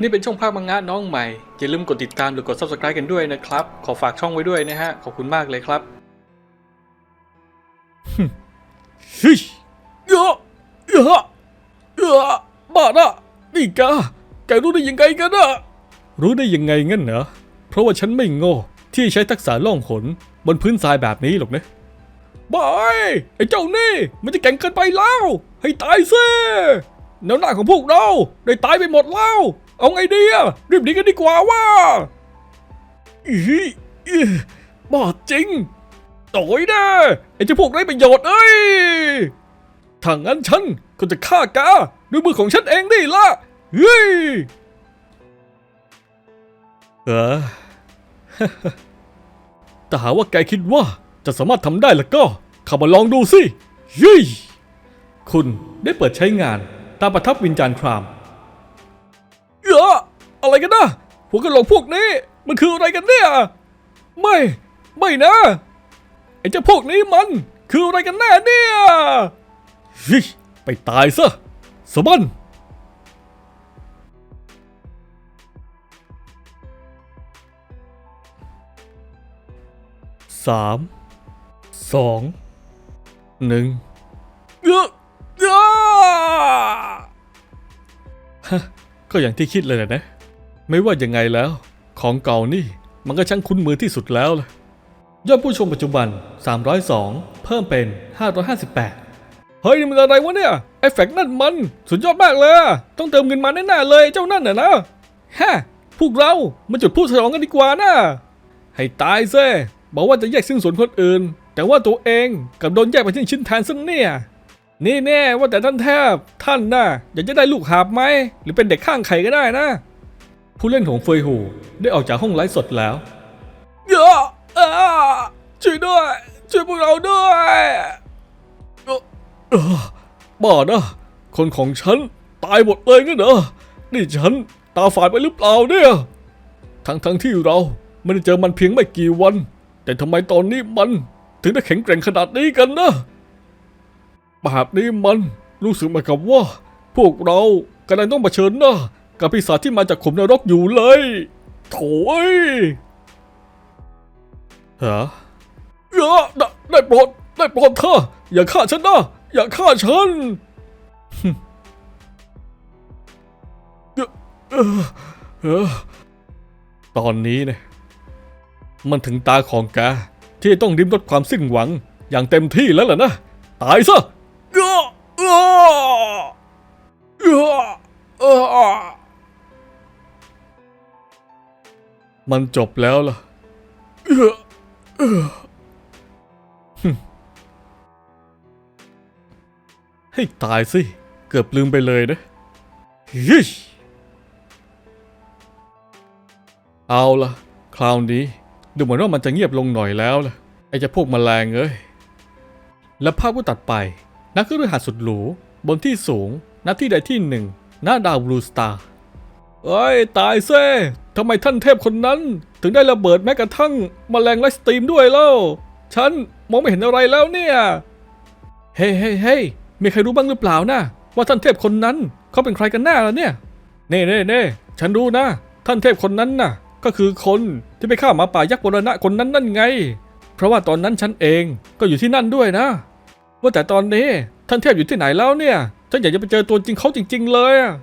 นี่เป็นช่องภาพมังงะน้องใหม่ อย่าลืมกดติดตามหรือกด subscribe กันด้วยนะครับ ขอฝากช่องไว้ด้วยนะฮะ ขอบคุณมากเลยครับฮ้ยเยอะเยอะเยอะบ้านะนี่แกแกรู้ได้ยังไงกันนะรู้ได้ยังไงงั้นเหรอ เพราะว่าฉันไม่โง่ ที่ใช้ทักษะล่องหนบนพื้นทรายแบบนี้หรอกนะบายไอ้เจ้านี่ มันจะแก่งเกินไปแล้ว ให้ตายซิแนวหน้าของพวกเรา ได้ตายไปหมดแล้ว เอาไงดีอะรีบหนีกันดีกว่าว่าอีอีบ้าจริงโต่อยแน่ไอ้เจ้าพวกไร้ประโยชน์เอ้ยถ้างั้นฉันก็จะฆ่ากาด้วยมือของฉันเองนี่ละเฮ้ยเออแต่หาว่าแกคิดว่าจะสามารถทำได้แล้วก็เข้ามาลองดูสิเฮ้ยคุณได้เปิดใช้งานตามประทับวิญญาณครามเอะไรกันนะพวกระโหลกพวกนี้ มันคืออะไรกันเนี่ย ไม่ ไม่นะ ไอ้เจ้าพวกนี้มันคืออะไรกันแน่เนี่ยฮิไปตายซะสมันสามสองหนึ่งเออเออฮะก็อย่างที่คิดเลยนะ ไม่ว่ายังไงแล้ว ของเก่านี่มันก็ช่างคุ้นมือที่สุดแล้วล่ะยอดผู้ชมปัจจุบัน 302 เพิ่มเป็น 558 เฮ้ย นี่มันอะไรวะเนี่ยเอฟเฟกต์นั่นมัน สุดยอดมากเลย ต้องเติมเงินมาแน่ๆเลยเจ้านั่นน่ะนะฮะพวกเรามาจุดพูดฉลองกันดีกว่านะ ให้ตายเซ่บอกว่าจะแยกสิ้นส่วนคนอื่น แต่ว่าตัวเองกลับโดนแยกไปทิ้งชิ้นแทนซะเนี่ย นี่แน่ว่าแต่ท่านแทบท่านน่ะอยากจะได้ลูกหาบไหมหรือเป็นเด็กข้างไข่ก็ได้นะ ผู้เล่นของเฟยหูได้ออกจากห้องไลฟ์สดแล้วเยอะอ่าช่วยด้วย ช่วยพวกเราด้วยเอ่อเอ่อบ้านะ คนของฉันตายหมดเลยงั้นเหรอ นี่ฉันตาฝาดไปหรือเปล่าเนี่ย ทั้งทั้งๆที่เราไม่ได้เจอมันเพียงไม่กี่วัน แต่ทำไมตอนนี้มันถึงได้แข็งแกร่งขนาดนี้กันนะแบบนี้มันรู้สึกเหมือนกับว่า พวกเรากำลังต้องเผชิญหน้า กับปีศาจที่มาจากขุมนรกอยู่เลย โถ่เอ้ยฮะเออได้ได้โปรดได้โปรดเธอ อย่าฆ่าฉันนะ อย่าฆ่าฉันฮึตอนนี้เนี่ยมันถึงตาของแกที่ต้องริมรถความสิ้นหวังอย่างเต็มที่แล้วล่ะนะ ตายซะเอ้อ มันจบแล้วล่ะให้ตายสิ เกือบลืมไปเลยนะฮิชเอาละคราวนี้ ดูเหมือนว่ามันจะเงียบลงหน่อยแล้วล่ะ ไอ้จะพวกแมลงเอ้ย และภาพก็ตัดไป นักขึ้นหาสุดหรู บนที่สูง ณ ที่ใดที่หนึ่ง หน้าดาวบลูสตาร์เอ้ย ตายเซ่ ทำไมท่านเทพคนนั้น ถึงได้ระเบิดแม้กระทั่งมแมลงไลฟ์สตรีมด้วยเล่า ฉันมองไม่เห็นอะไรแล้วเนี่ย เฮ้เฮ้เฮ้มีใครรู้บ้างหรือเปล่านะว่าท่านเทพคนนั้นเขาเป็นใครกันแน่ล่ะเนี่ย เน่เน่เน่ฉันรู้นะ ท่านเทพคนนั้นน่ะ ก็คือคนที่ไปฆ่าหมาป่ายักษ์บรณะคนนั้นนั่นไง เพราะว่าตอนนั้นฉันเองก็อยู่ที่นั่นด้วยนะ ว่าแต่ตอนนี้ท่านเทพอยู่ที่ไหนแล้วเนี่ย ฉันอยากจะไปเจอตัวจริงเขาจริง ๆ เลยอะ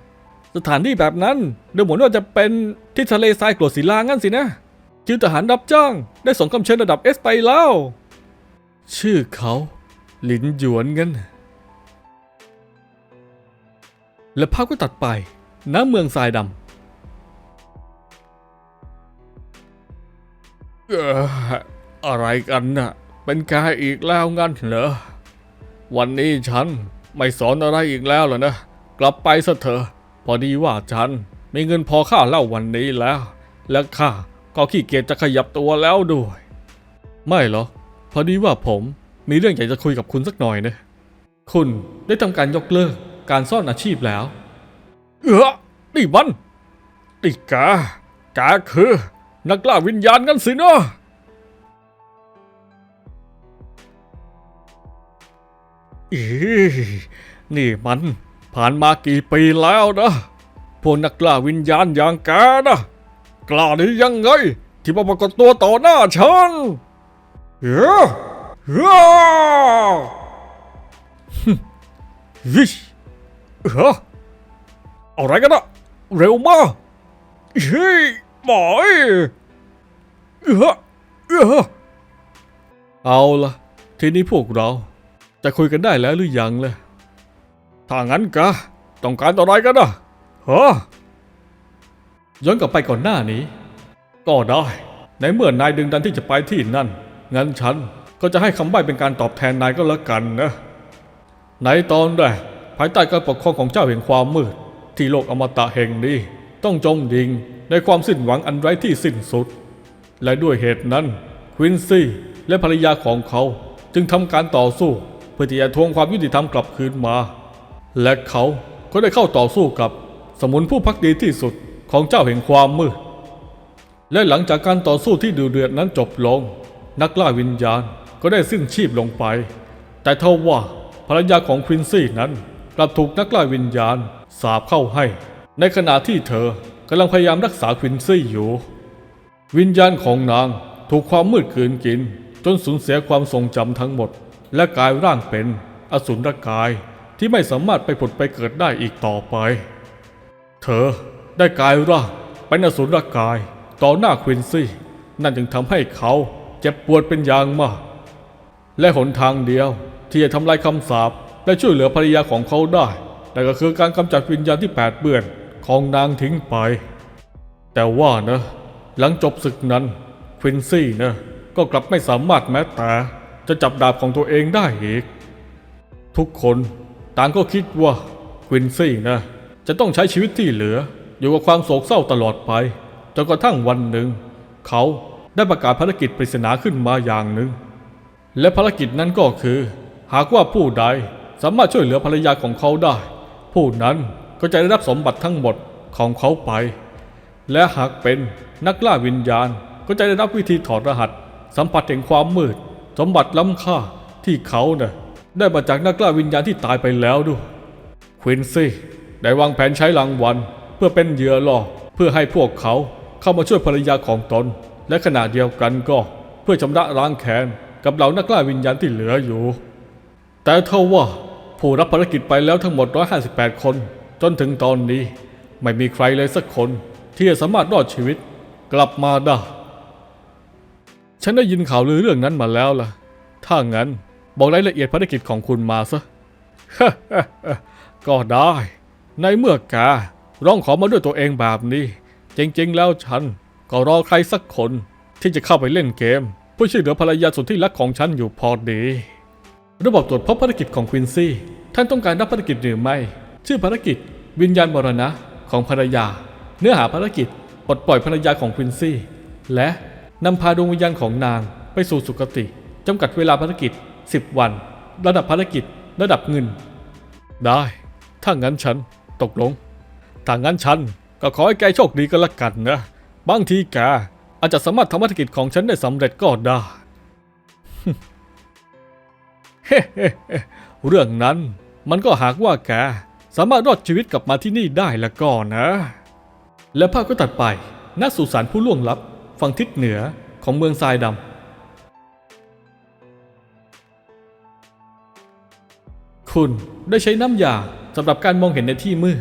สถานที่แบบนั้นดูเหมือนว่าจะเป็นที่ทะเลทรายกรวดศิลางั้นสินะจือทหารรับจ้าง ได้ส่งคำเชิญระดับเอสไปแล้ว ชื่อเขา หลินหยวนงั้นและภาพก็ตัดไปณเมืองทรายดำเอ่ออะไรกันน่ะ เป็นกายอีกแล้วงั้นเหรอ วันนี้ฉันไม่สอนอะไรอีกแล้วเหรอนะ กลับไปซะเถอะ พอดีว่าฉันมีเงินพอค่าเหล้าวันนี้แล้ว และข้าก็ขี้เกียจจะขยับตัวแล้วด้วย ไม่หรอกพอดีว่าผมมีเรื่องอยากจะคุยกับคุณสักหน่อยนะ คุณได้ทำการยกเลิกการซ่อนอาชีพแล้ว เออนี่มันนี่กากาคือ นักล่าวิญญาณกันสินะอีนี่มัน ผ่านมากี่ปีแล้วนะพวกนักล่าวิญญาณอย่างแกนะกล้าได้ยังไง ที่มาปรากฏตัวต่อหน้าฉันเฮ้อเฮ้อฮึวิชเฮ้อะไรกันอะเร็วมากเฮ้ยหมอยเฮ้อเฮ้อเอาละทีนี้พวกเราจะคุยกันได้แล้วหรือยังเลย ถ้างั้นกะต้องการอะไรกันนะฮะย้อนกลับไปก่อนหน้านี้ ก็ได้ ในเมื่อนายดึงดันที่จะไปที่นั่น งั้นฉันก็จะให้คำใบ้เป็นการตอบแทนนายก็แล้วกันนะ ในตอนแรกภายใต้การปกครองของเจ้าแห่งความมืด ที่โลกอมตะแห่งนี้ ต้องจมดิ่งในความสิ้นหวังอันไร้ที่สิ้นสุด และด้วยเหตุนั้นควินซี่และภรรยาของเขาจึงทำการต่อสู้ เพื่อที่จะทวงความยุติธรรมกลับคืนมา และเขาก็ได้เข้าต่อสู้กับสมุนผู้พักดีที่สุดของเจ้าแห่งความมืด และหลังจากการต่อสู้ที่ดุเดือดนั้นจบลง นักล่าวิญญาณก็ได้สิ้นชีพลงไป แต่เท่าว่าภรรยาของควินซี่นั้นกลับถูกนักล่าวิญญาณสาบเข้าให้ ในขณะที่เธอกำลังพยายามรักษาควินซี่อยู่ วิญญาณของนางถูกความมืดกืนกิน จนสูญเสียความทรงจำทั้งหมด และกลายร่างเป็นอสุรกาย ที่ไม่สามารถไปผุดไปเกิดได้อีกต่อไป เธอได้กลายร่างเป็นอสุรกาย ต่อหน้าควินซี่ นั่นจึงทำให้เขาเจ็บปวดเป็นอย่างมาก และหนทางเดียวที่จะทำลายคำสาปและช่วยเหลือภรรยาของเขาได้นั่นก็คือการกำจัดวิญญาณที่แปดเปื้อนของนางทิ้งไป แต่ว่านะ หลังจบศึกนั้นควินซี่นะก็กลับไม่สามารถแม้แต่จะจับดาบของตัวเองได้อีก ทุกคน ต่างก็คิดว่าควินซี่นะ จะต้องใช้ชีวิตที่เหลือ อยู่กับความโศกเศร้าตลอดไปจนกระทั่งวันหนึ่ง เขาได้ประกาศภารกิจปริศนาขึ้นมาอย่างหนึ่ง และภารกิจนั้นก็คือ หากว่าผู้ใดสามารถช่วยเหลือภรรยาของเขาได้ ผู้นั้นก็จะได้รับสมบัติทั้งหมดของเขาไป และหากเป็นนักล่าวิญญาณก็จะได้รับวิธีถอดรหัส สัมผัสแห่งความมืด สมบัติล้ำค่าที่เขาเน่ะ ได้มาจากนักล่าวิญญาณที่ตายไปแล้วด้วยควินซี่ได้วางแผนใช้รางวัลเพื่อเป็นเหยื่อล่อเพื่อให้พวกเขาเข้ามาช่วยภรรยาของตน และขณะเดียวกันก็เพื่อชำระล้างแค้นกับเหล่านักล่าวิญญาณที่เหลืออยู่ แต่เท่าว่าผู้รับภารกิจไปแล้วทั้งหมด 158 คน จนถึงตอนนี้ไม่มีใครเลยสักคน ที่จะสามารถรอดชีวิตกลับมาได้ฉันได้ยินข่าวลือเรื่องนั้นมาแล้วล่ะ ถ้างั้น บอกรายละเอียดภารกิจของคุณมาซะก็ได้ ในเมื่อแกร้องขอมาด้วยตัวเองแบบนี้ จริง ๆ แล้วฉัน ก็รอใครสักคนที่จะเข้าไปเล่นเกมเพื่อช่วยเหลือภรรยาสุดที่รักของฉันอยู่พอดี ระบบตรวจพบภารกิจของควินซี่ ท่านต้องการรับภารกิจหรือไม่ ชื่อภารกิจ วิญญาณมรณะของภรรยา เนื้อหาภารกิจปลดปล่อยภรรยาของควินซี่ และนำพาดวงวิญญาณของนางไปสู่สุคติจำกัดเวลาภารกิจ 10 วัน ระดับภารกิจ ระดับเงิน ได้ ถ้างั้นฉันตกลง ถ้างั้นฉันก็ขอให้แกโชคดีก็แล้วกันนะ บางทีแกอาจจะสามารถทำภารกิจของฉันได้สำเร็จก็ได้เฮ้เรื่องนั้นมันก็หากว่าแกสามารถรอดชีวิตกลับมาที่นี่ได้แล้วก็นะ และภาพก็ตัดไปณสุสานผู้ล่วงลับ ฝั่งทิศเหนือของเมืองทรายดำ คุณได้ใช้น้ำยาสำหรับการมองเห็นในที่มืด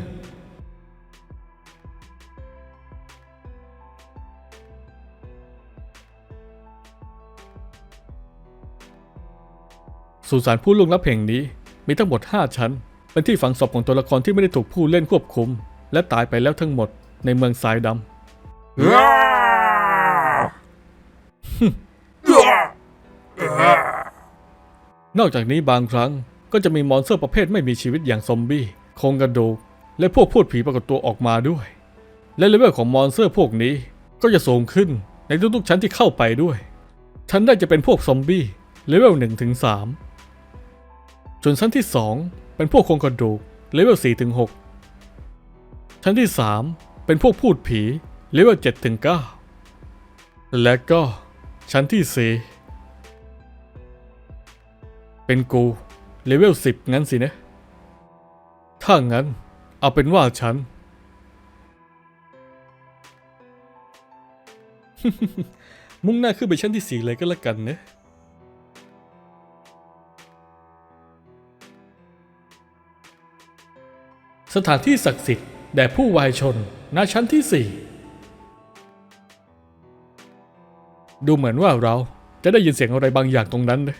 สุสานผู้ล่วงลับแห่งนี้มีทั้งหมด 5 ชั้น เป็นที่ฝังศพของตัวละครที่ไม่ได้ถูกผู้เล่นควบคุม และตายไปแล้วทั้งหมดในเมืองทรายดำ นอกจากนี้บางครั้ง ก็จะมีมอนสเตอร์ประเภทไม่มีชีวิตอย่างซอมบี้โครงกระดูกและพวกพูดผีปรากฏตัวออกมาด้วย และเลเวลของมอนสเตอร์พวกนี้ก็จะสูงขึ้นในทุกๆชั้นที่เข้าไปด้วย ชั้นได้จะเป็นพวกซอมบี้เลเวล1ถึง3ส่วนชั้นที่ 2 เป็นพวกโครงกระดูกเลเวล4ถึง6ชั้นที่ 3 เป็นพวกพูดผีเลเวล7ถึง9และก็ชั้นที่ 4 เป็นกู เลเวลสิบงั้นสินะ ถ้างั้น เอาเป็นว่าฉัน มุ่งหน้าขึ้นไปชั้นที่สี่เลยก็แล้วกันเนะสถานที่ศักดิ์สิทธิ์แด่ผู้วายชนณชั้นที่สี่ดูเหมือนว่าเราจะได้ยินเสียงอะไรบางอย่างตรงนั้นนะ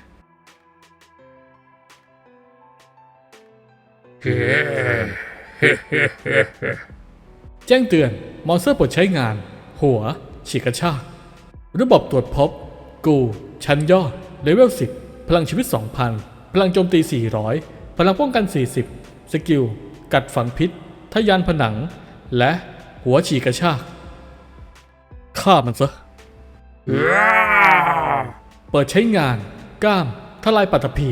แจ้งเตือน มอนสเตอร์ปลดใช้งาน หัว ฉีกกระชาก ระบบตรวจพบ กู ชั้นยอด เลเวล 10 พลังชีวิต 2,000 พลังโจมตี 400 พลังป้องกัน 40 สกิล กัดฝังพิษทะยานผนัง และหัวฉีกกระชากฆ่ามันซะ เปิดใช้งาน ก้าม ทลายปัตตภี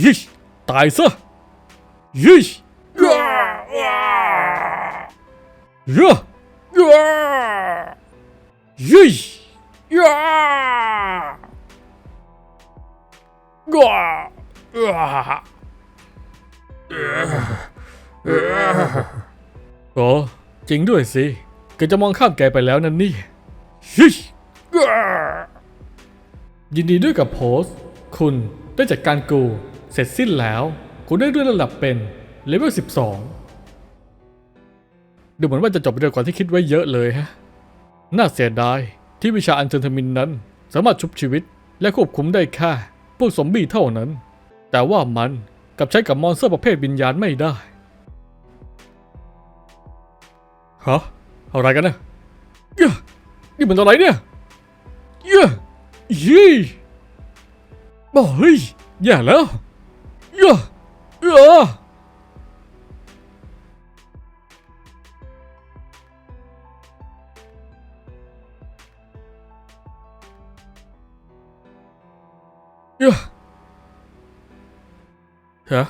ยิชตายซะยิชเยอะยิชโอ้จริงด้วยสิเก็จะมองข้ามแกไปแล้วนั่นนี่ยิชยินดีด้วยกับโพสต์ คุณได้จัดการกู เสร็จสิ้นแล้ว คุณได้เลื่อนระดับเป็นเลเวล 12 ดูเหมือนว่าจะจบเร็วกว่าที่คิดไว้เยอะเลยฮะ น่าเสียดายที่วิชาอันเทอร์ทมินนั้น สามารถชุบชีวิตและควบคุมได้แค่พวกซอมบี้เท่านั้น แต่ว่ามันกลับใช้กับมอนสเตอร์ประเภทวิญญาณไม่ได้ ฮะ อะไรกันนะเย้นี่มันอะไรเนี่ยเย้ยี่บ้าเฮ้ยแย่แล้วเย้เยเย้ฮะ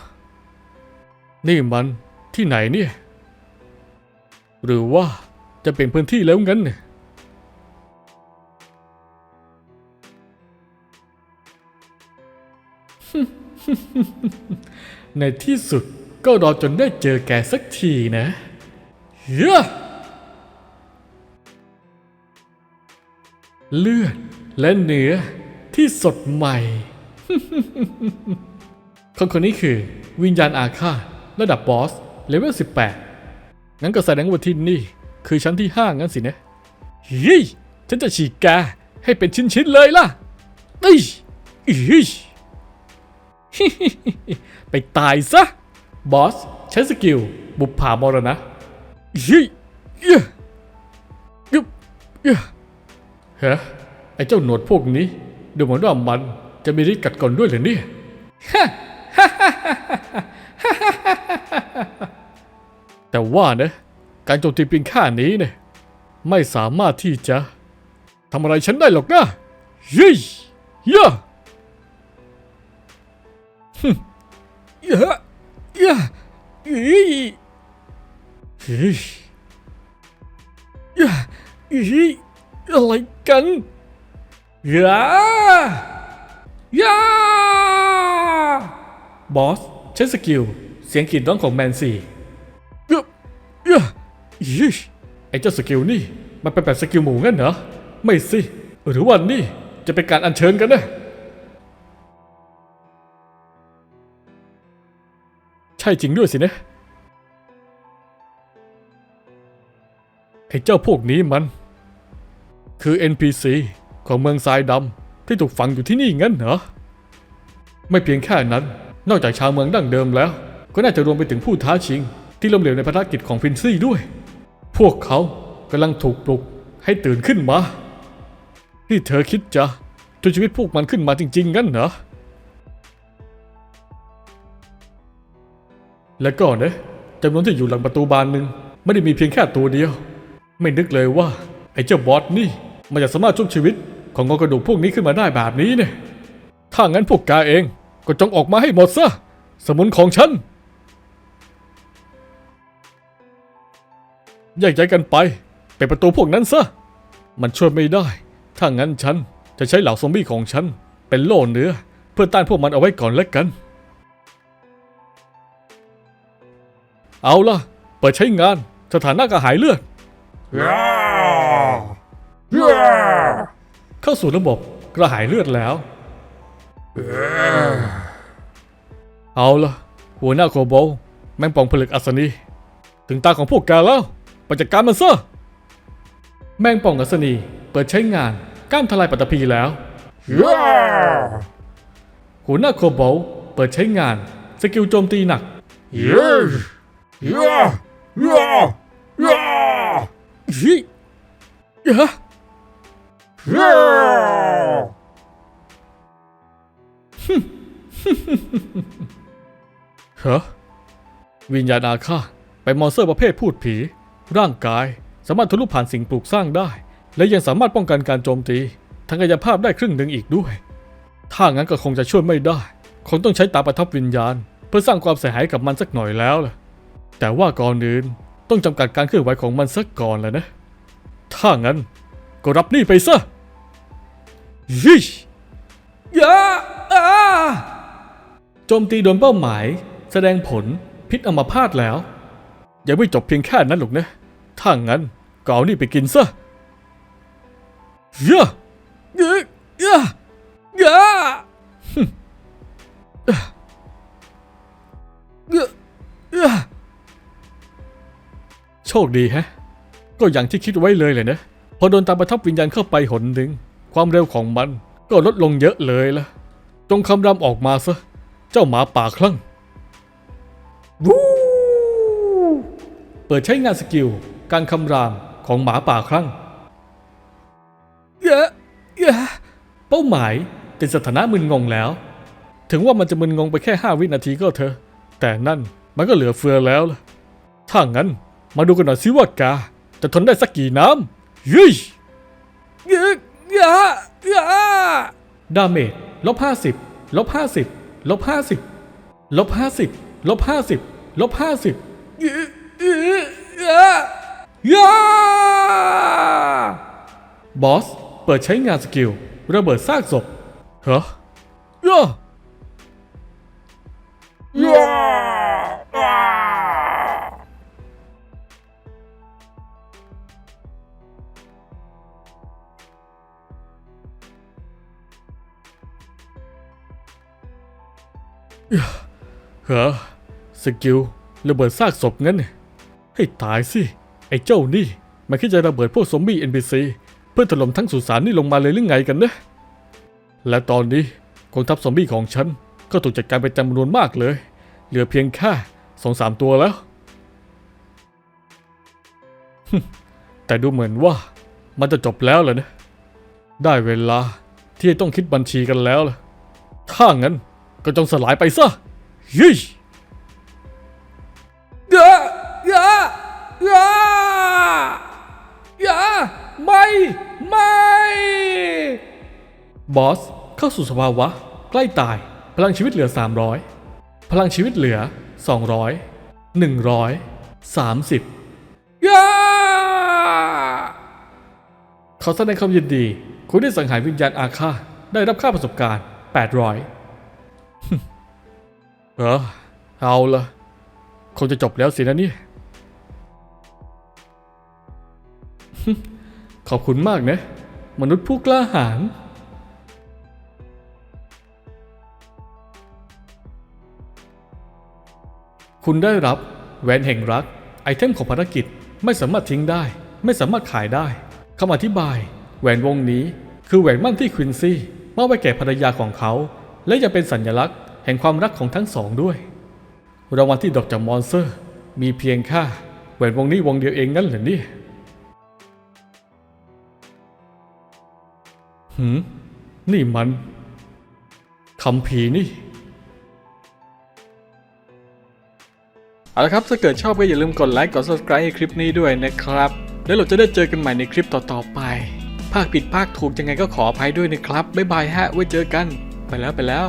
นี่มันที่ไหนเนี่ย หรือว่า จะเป็นพื้นที่แล้วงั้น ในที่สุดก็รอจนได้เจอแกสักทีนะเฮ้ยเลือดและเนื้อที่สดใหม่ คนคนนี้คือวิญญาณอาฆาตระดับบอสเลเวล 18 งั้นก็แสดงว่าที่นี่ คือชั้นที่5งั้นสินะเฮ้ยฉันจะฉีกแกให้เป็นชิ้นๆเลยล่ะเอ้ยอีชไปตายซะ บอส ใช้สกิล บุปผามรณะเฮ้ยเย้ยุบเย้ฮะไอ้เจ้าหนวดพวกนี้ ดูเหมือนว่ามันจะมีฤทธิ์กัดก่อนด้วยเหรอเนี่ยแต่ว่านะ การโจมตีเพียงแค่นี้เนี่ยไม่สามารถที่จะทำอะไรฉันได้หรอกนะย้ยเย้ฮึ่มเย้เย้เฮ้ยยเย้เฮ้ยอะไรกันยาย่าบอส ใช้สกิล เสียงกรีดร้องของแมนซี่ ยิชไอ้เจ้าสกิลนี่มันเป็นแบบสกิลหมูงั้นเหรอ ไม่สิ หรือว่านี่จะเป็นการอัญเชิญกันนะใช่จริงด้วยสินะไอ้เจ้าพวกนี้มัน คือ NPC ของเมืองทรายดำที่ถูกฝังอยู่ที่นี่งั้นเหรอ ไม่เพียงแค่นั้น นอกจากชาวเมืองดั้งเดิมแล้ว ก็น่าจะรวมไปถึงผู้ท้าชิง ที่ล้มเหลวในภารกิจของพินซี่ด้วย พวกเขากำลังถูกปลุกให้ตื่นขึ้นมา ที่เธอคิดจะช่วยชีวิตพวกมันขึ้นมาจริง ๆ งั้นเหรอ และก็นะจำนวนที่อยู่หลังประตูบานหนึ่งไม่ได้มีเพียงแค่ตัวเดียว ไม่นึกเลยว่า ไอ้เจ้าบอสนี่ มันจะสามารถชุบชีวิตของงอกระดูกพวกนี้ขึ้นมาได้แบบนี้เนี่ย ถ้างั้นพวกกาเองก็จงออกมาให้หมดซะ สมุนของฉัน แยกย้ายกันไปไปดประตูพวกนั้นซะ มันช่วยไม่ได้ ถ้างั้นฉันจะใช้เหล่าซอมบี้ของฉัน เป็นโล่เนื้อ เพื่อต้านพวกมันเอาไว้ก่อนแล้วกัน เอาล่ะ เปิดใช้งานสถานะกระหายเลือด เข้าสู่ระบบกระหายเลือดแล้ว เอาล่ะ หัวหน้าโคโบลแมงป่องผลึกอัศนี ถึงตาของพวกแกแล้ว ไปจัดการมันซะแมงป่องอัศนีเปิดใช้งานก้ามทลายปัตตภีแล้วหัวหน้าโคโบลเปิดใช้งาน สกิลโจมตีหนักฮิยะฮะวิญญาณอาฆาตเป็นมอนสเตอร์ประเภทพูดผี ร่างกายสามารถทะลุผ่านสิ่งปลูกสร้างได้ และยังสามารถป้องกันการโจมตีทางกายภาพได้ครึ่งหนึ่งอีกด้วย ถ้างั้นก็คงจะช่วยไม่ได้ คงต้องใช้ตาประทับวิญญาณ เพื่อสร้างความเสียหายกับมันสักหน่อยแล้วล่ะ แต่ว่าก่อนอื่นต้องจำกัดการเคลื่อนไหวของมันสักก่อนแหละนะ ถ้างั้นก็รับนี่ไปซะยิชยาอาโจมตีโดนเป้าหมาย แสดงผลพิษอัมพาตแล้ว ยังไม่จบเพียงแค่นั้นหรอกนะ ถ้างั้นก็เอานี่ไปกินซะยะยะยะยะฮึ่มอะยะยะโชคดีแฮะ ก็อย่างที่คิดไว้เลยเลยนะ พอโดนตามประทับวิญญาณเข้าไปหนหนึ่ง ความเร็วของมันก็ลดลงเยอะเลยละจงคำรำออกมาซะ เจ้าหมาป่าคลั่งวู้เปิดใช้งานสกิล การคำรามของหมาป่าคลั่งเยอะเยอะเป้าหมายเป็นสถานะมึนงงแล้ว ถึงว่ามันจะมึนงงไปแค่ 5 วินาทีก็เถอะ แต่นั่นมันก็เหลือเฟือแล้วล่ะ ถ้างั้นมาดูกันหน่อยสิว่ากา จะทนได้สักกี่น้ำยี่ยะยะยะดาเมจลบห้าสิบลบห้าสิบลบห้าสิบลบห้าสิบลบห้าสิบลบห้าสิบยะ บอส เปิดใช้งานสกิล ระเบิดซากศพเหรอยะเหรอสกิลระเบิดซากศพงั้นเนี่ยให้ตายสิ ไอ้เจ้านี่ มันคิดจะระเบิดพวกซอมบี้ NPC เพื่อถล่มทั้งสุสานนี่ลงมาเลยหรือไงกันนะ และตอนนี้กองทัพซอมบี้ของฉันก็ถูกจัดการไปจำนวนมากเลย เหลือเพียงแค่สองสามตัวแล้ว แต่ดูเหมือนว่ามันจะจบแล้วเลยนะ ได้เวลาที่ต้องคิดบัญชีกันแล้วล่ะ ถ้างั้นก็จงสลายไปซะยี่ย บอสเข้าสู่สภาวะ ใกล้ตาย พลังชีวิตเหลือ 300 พลังชีวิตเหลือ 200 100 30ยาขอแสดงความยินดี คุณได้สังหารวิญญาณอาฆาตได้รับค่าประสบการณ์ 800เออเอาละคงจะจบแล้วสินะนี่ขอบคุณมากนะ มนุษย์ผู้กล้าหาญ คุณได้รับแหวนแห่งรัก ไอเทมของภารกิจไม่สามารถทิ้งได้ ไม่สามารถขายได้คำอธิบาย แหวนวงนี้คือแหวนมั่นที่ควินซี่มอบไว้แก่ภรรยาของเขา และยังเป็นสัญลักษณ์แห่งความรักของทั้งสองด้วย รางวัลที่ดอกจากมอนเตอร์ มีเพียงค่าแหวนวงนี้วงเดียวเองงั้นเหรอเนี่ยหืมนี่มันคำผีนี่ เอาละครับถ้าเกิดชอบก็อย่าลืมกดไลค์กด subscribe ให้คลิปนี้ด้วยนะครับ แล้วเราจะได้เจอกันใหม่ในคลิปต่อๆไป ภาคผิดภาคถูกยังไงก็ขออภัยด้วยนะครับบ๊ายบายฮะไว้เจอกัน ไปแล้วไปแล้ว